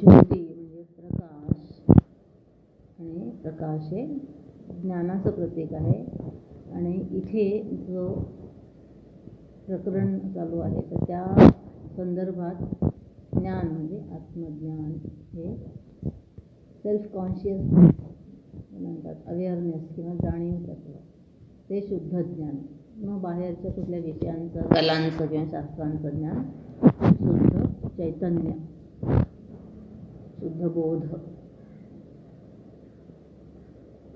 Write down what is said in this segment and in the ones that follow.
ज्योती म्हणजे प्रकाश. आणि प्रकाश हे ज्ञानाचं प्रतीक आहे. आणि इथे जो प्रकरण चालू आहे तर त्या संदर्भात ज्ञान म्हणजे आत्मज्ञान हे सेल्फ कॉन्शियसनेस म्हणतात अवेअरनेस किंवा जाणीव तत्व. ते शुद्ध ज्ञान. मग बाहेरच्या कुठल्या विषयांचं कलांचं किंवा शास्त्रांचं ज्ञान शुद्ध चैतन्य. शुद्ध बोध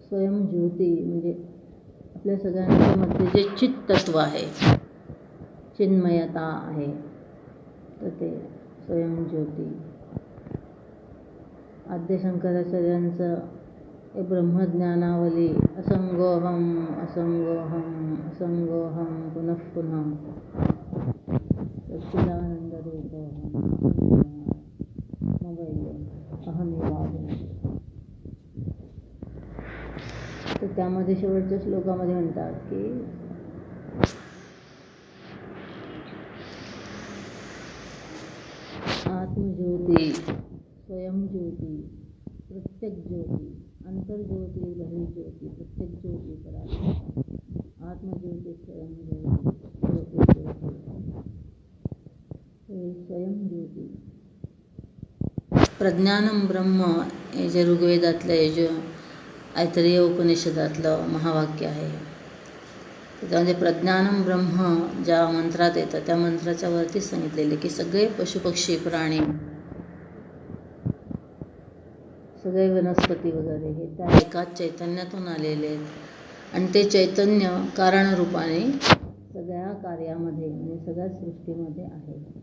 स्वयंज्योती म्हणजे आपल्या सगळ्यांच्या मध्ये जे चित्तत्व आहे चिन्मयता आहे तर ते स्वयंज्योती आद्यशंकराचार्यांचं हे ब्रह्मज्ञानावली असंगोहम असंगोहम असंगोहम पुनः पुनः सच्चिदानंदरूपोहम अहमेवाहम तर त्यामध्ये शेवटच्या श्लोकामध्ये म्हणतात की आत्मज्योती स्वयंज्योती प्रत्येक ज्योती अंतर्ज्योती बहिर्ज्योती प्रत्येक ज्योती परा आत्मज्योती स्वयंज्योती ज्योती ज्योती प्रज्ञानं प्रज्ञानम ब्रह्म हे जे ऋग्वेदातलं हे जे ऐतरेय उपनिषदातलं महावाक्य आहे. त्यामध्ये प्रज्ञानम ब्रह्म ज्या मंत्रात येतं त्या मंत्राच्या वरतीच सांगितलेले की सगळे पशुपक्षी प्राणी सगळे वनस्पती वगैरे हे त्या एकाच चैतन्यातून आलेले आहेत. आणि ते चैतन्य कारणरूपाने सगळ्या कार्यामध्ये म्हणजे सगळ्या सृष्टीमध्ये आहे.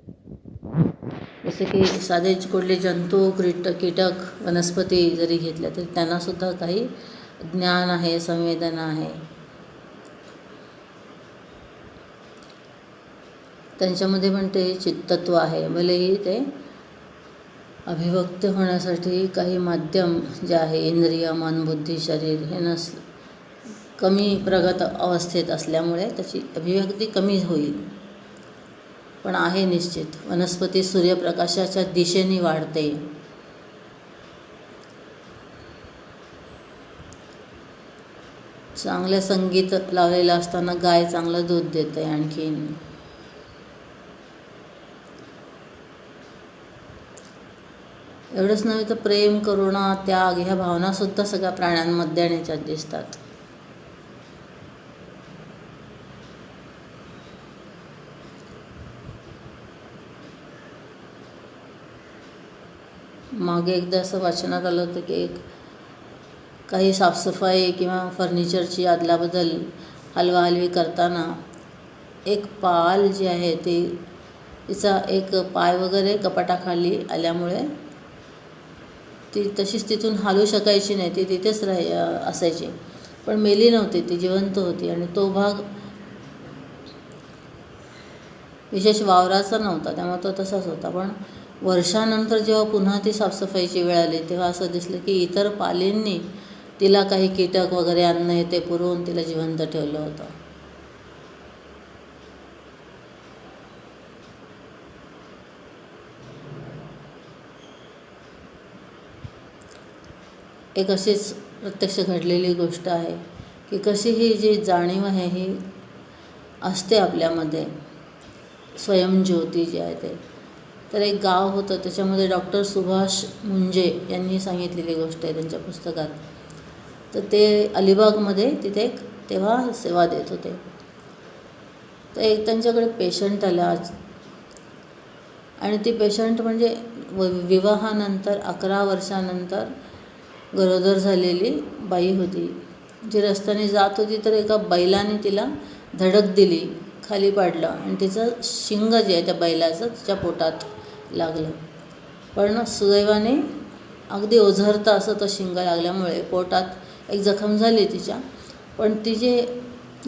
जसे की साधे कुठले जंतू कीट कीटक वनस्पती जरी घेतल्या तरी त्यांनासुद्धा काही ज्ञान आहे संवेदना आहे. त्यांच्यामध्ये पण ते चित्तत्व आहे. भलेही ते अभिव्यक्त होण्यासाठी काही माध्यम जे आहे इंद्रिय मन बुद्धी शरीर हे नस कमी प्रगत अवस्थेत असल्यामुळे त्याची अभिव्यक्ती कमी होईल. पण आहे निश्चित. वनस्पती सूर्यप्रकाशाच्या दिशेने वाढते. चांगलं संगीत लावलेलं असताना गाय चांगलं दूध देते आणखीन एवढंच नव्हे तर प्रेम करुणा त्याग ह्या भावनासुद्धा सगळ्या प्राण्यांमध्ये आणि ह्याच्यात दिसतात. मागे एकदा असं वाचनात आलं होतं की एक काही साफसफाई किंवा फर्निचरची अदलाबदल हलवाहलवी करताना एक पाल जी आहे ती तिचा एक पाय वगैरे कपाटाखाली आल्यामुळे ती तशीच तिथून हालू शकायची नाही ती तिथेच राही असायची. पण मेली नव्हती ती जिवंत होती आणि तो भाग विशेष वावराचा नव्हता त्यामुळे तो तसाच होता. पण वर्षानंतर जेव्हा पुन्हा ती साफसफाईची वेळ आली तेव्हा असं दिसलं की इतर पालींनी तिला काही कीटक वगैरे अन्न हे ते पुरवून तिला जिवंत ठेवलं होतं. एक अशीच प्रत्यक्ष घडलेली गोष्ट आहे की कशी ही जी जाणीव आहे ही असते आपल्यामध्ये. स्वयंज्योती जी आहे ते. तर एक गाव होतं त्याच्यामध्ये डॉक्टर सुभाष मुंजे यांनी सांगितलेली गोष्ट आहे त्यांच्या पुस्तकात. तर ते अलिबागमध्ये तिथे एक तेव्हा सेवा देत होते. तर एक त्यांच्याकडे पेशंट आला आज. आणि ती पेशंट म्हणजे व विवाहानंतर अकरा वर्षानंतर गरोदर झालेली बाई होती. जी रस्त्याने जात होती तर एका बैलाने तिला धडक दिली. खाली पाडलं आणि तिचं शिंग जे आहे त्या बैलाचं तिच्या पोटात लागलं. पण सुदैवाने अगदी ओझरता असं तो शिंग लागल्यामुळे पोटात एक जखम झाली तिच्या. पण ती जे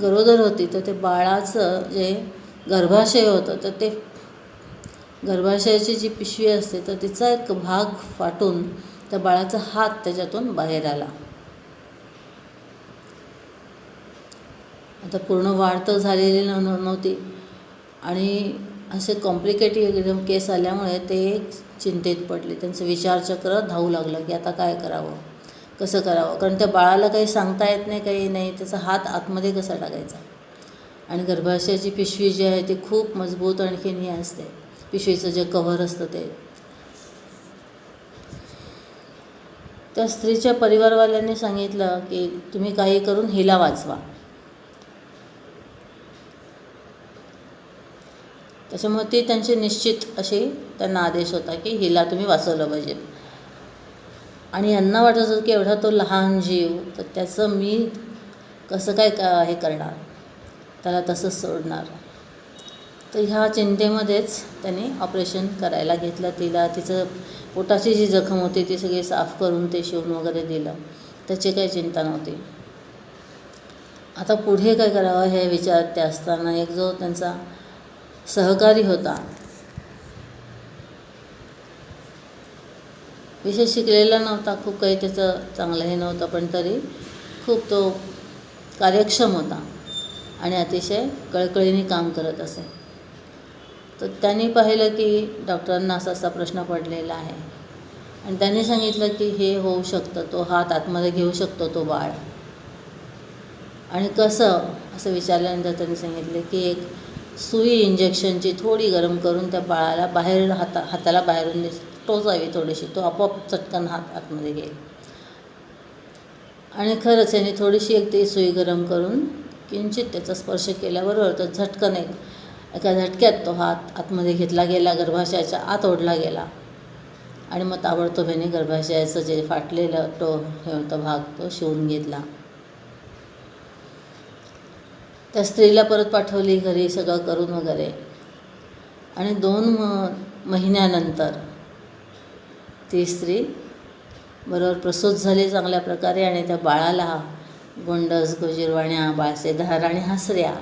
गरोदर होती तर ते बाळाचं जे गर्भाशय होतं तर ते गर्भाशयाची जी पिशवी असते तर तिचा एक भाग फाटून त्या बाळाचा हात त्याच्यातून बाहेर आला. आता पूर्ण वाढ तर झालेली नव्ह नव्हती. आणि असे कॉम्प्लिकेटेड एकदम केस आल्यामुळे ते चिंतेत पडले. त्यांचं विचारचक्र धावू लागलं की आता काय करावं? कसं करावं? कारण त्या बाळाला काही सांगता येत नाही काही नाही. त्याचा हात आतमध्ये कसा टाकायचा? आणि गर्भाशयाची पिशवी जी आहे ती खूप मजबूत आणखीन ही असते. पिशवीचं जे कव्हर असतं ते. त्या स्त्रीच्या परिवारवाल्यांनी सांगितलं की तुम्ही काही करून हिला वाचवा. त्याच्यामुळे ते त्यांचे निश्चित असे त्यांना आदेश होता की हिला तुम्ही वाचवलं पाहिजे. आणि यांना वाटत होतं की एवढा तो लहान जीव तर त्याचं मी कसं काय का हे करणार? त्याला तसंच सोडणार. तर ह्या चिंतेमध्येच त्यांनी ऑपरेशन करायला घेतलं. तिला तिचं पोटाची जी जखम होती ती सगळी साफ करून ते शिवून वगैरे दिलं. त्याची काही चिंता नव्हती. आता पुढे काय करावं हे विचारत ते असताना एक जो त्यांचा सहकारी होता. विशेष शिकलेला नव्हता खूप काही त्याचं चांगलं हे नव्हतं पण तरी खूप तो कार्यक्षम होता आणि अतिशय कळकळीने काम करत असे. तर त्यांनी पाहिलं की डॉक्टरांना असा असा प्रश्न पडलेला आहे. आणि त्यांनी सांगितलं की हे होऊ शकतं तो हात आतमध्ये घेऊ शकतो तो बाळ. आणि कसं असं विचारल्यानंतर त्यांनी सांगितलं की एक सुई इंजेक्शनची थोडी गरम करून त्या बाळाला बाहेर हाता हाताला बाहेरून टोचावी थोडीशी तो आपोआप चटकन हात आतमध्ये घेईल. आणि खरंच याने थोडीशी एक ती सुई गरम करून किंचित त्याचा स्पर्श केल्याबरोबर तो झटकन एक एका झटक्यात तो हात आतमध्ये घेतला गेला गर्भाशयाच्या आत ओढला गेला. आणि मग ताबडतोब याने गर्भाशयाचं जे फाटलेलं तो हे होतं भाग तो शिवून घेतला. त्या स्त्रीला परत पाठवली घरी सगळं करून वगैरे. आणि दोन म महिन्यानंतर ती स्त्री बरोबर प्रसूत झाली चांगल्या प्रकारे आणि त्या बाळाला गोंडस बाळसे बाळसेधार आणि हसऱ्या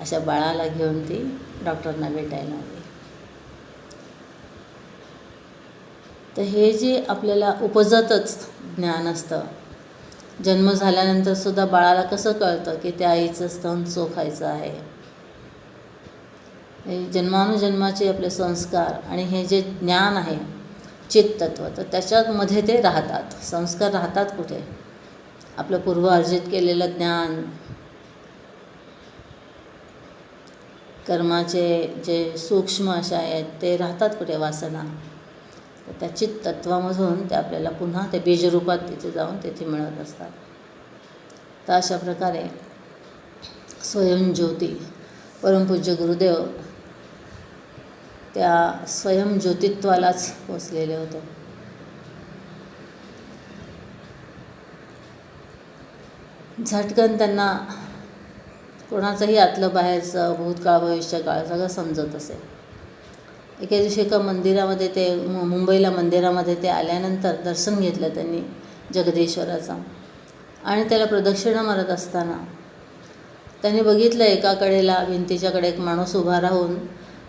अशा बाळाला घेऊन ती डॉक्टरांना भेटायला आली. तर हे जे आपल्याला उपजतच ज्ञान असतं जन्म झाल्यानंतर सुद्धा बाळाला कसं कळतं की त्या आईचं स्तन चोखायचं आहे? जन्मानुजन्माचे आपले संस्कार आणि हे जे ज्ञान आहे चित्तत्व तर त्याच्यामध्ये ते राहतात. संस्कार राहतात कुठे? आपलं पूर्व अर्जित केलेलं ज्ञान कर्माचे जे सूक्ष्म अशा आहेत ते राहतात कुठे? वासना. तर त्या चित्तत्वामधून ते आपल्याला पुन्हा ते बीजरूपात तिथे जाऊन तेथे मिळत असतात. तर अशा प्रकारे स्वयंज्योती परमपूज्य गुरुदेव त्या स्वयंज्योतित्वालाच पोचलेले होते. झटकन त्यांना कोणाचंही आतलं बाहेरचं भूतकाळ भविष्यकाळ सगळं समजत असे. एके दिवशी एका मंदिरामध्ये ते मु मुंबईला मंदिरामध्ये ते आल्यानंतर दर्शन घेतलं त्यांनी जगदीश्वराचं. आणि त्याला प्रदक्षिणा मारत असताना त्यांनी बघितलं एका कडेला भिंतीच्याकडे एक माणूस उभा राहून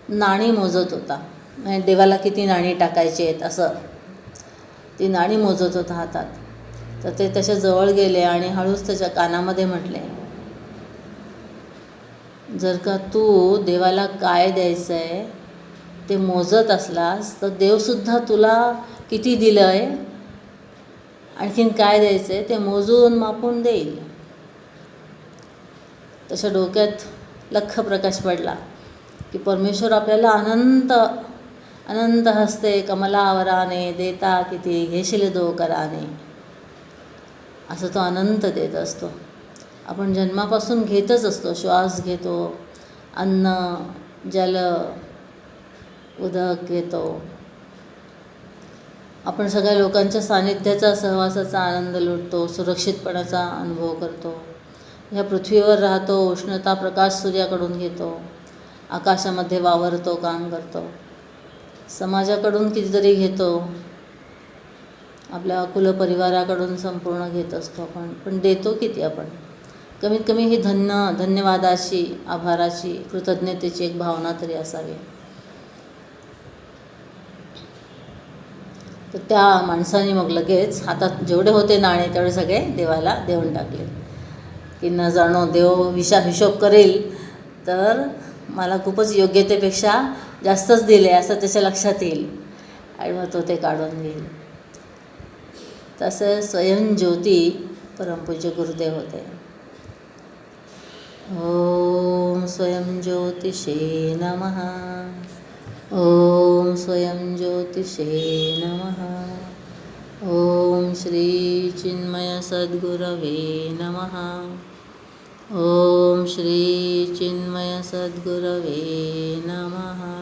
नाणी मोजत होता. म्हणजे देवाला किती नाणी टाकायची आहेत? असं. ती नाणी मोजत होता हातात. तर ते त्याच्याजवळ गेले आणि हळूच त्याच्या कानामध्ये म्हटले जर का तू देवाला काय द्यायचं आहे ते मोजत असलास तर देवसुद्धा तुला किती दिलं आहे आणखीन काय द्यायचं आहे ते मोजून मापून देईल. तशा डोक्यात लख प्रकाश पडला की परमेश्वर आपल्याला अनंत अनंत हस्ते कमलावराने देता किती घेशील दो कराने. असं तो अनंत देत असतो. आपण जन्मापासून घेतच असतो श्वास घेतो अन्न जल उदक घेतो आपण सगळ्या लोकांच्या सानिध्याचा सहवासाचा आनंद लुटतो सुरक्षितपणाचा अनुभव करतो. ह्या पृथ्वीवर राहतो उष्णता प्रकाश सूर्याकडून घेतो आकाशामध्ये वावरतो काम करतो. समाजाकडून कितीतरी घेतो आपल्या कुलपरिवाराकडून संपूर्ण घेत असतो आपण पण देतो किती आपण? कमीत कमी ही धन्य धन्यवादाची आभाराची कृतज्ञतेची एक भावना तरी असावी. तर त्या माणसाने मग लगेच हातात जेवढे होते नाणे तेवढे सगळे देवाला देऊन टाकले. की न जाणो देव विशा हिशोब करेल तर मला खूपच योग्यतेपेक्षा जास्तच दिले असं त्याच्या लक्षात येईल. आणि मग तो ते काढून घेईल. तसं स्वयंज्योती परमपूज्य गुरुदेव होते. ॐ स्वयंज्योतिषे नमः. ॐ स्वयं ज्योतिषे नमः। ॐ श्रीचिन्मयसद्गुरवे नमः। ॐ श्रीचिन्मयसद्गुरवे नमः।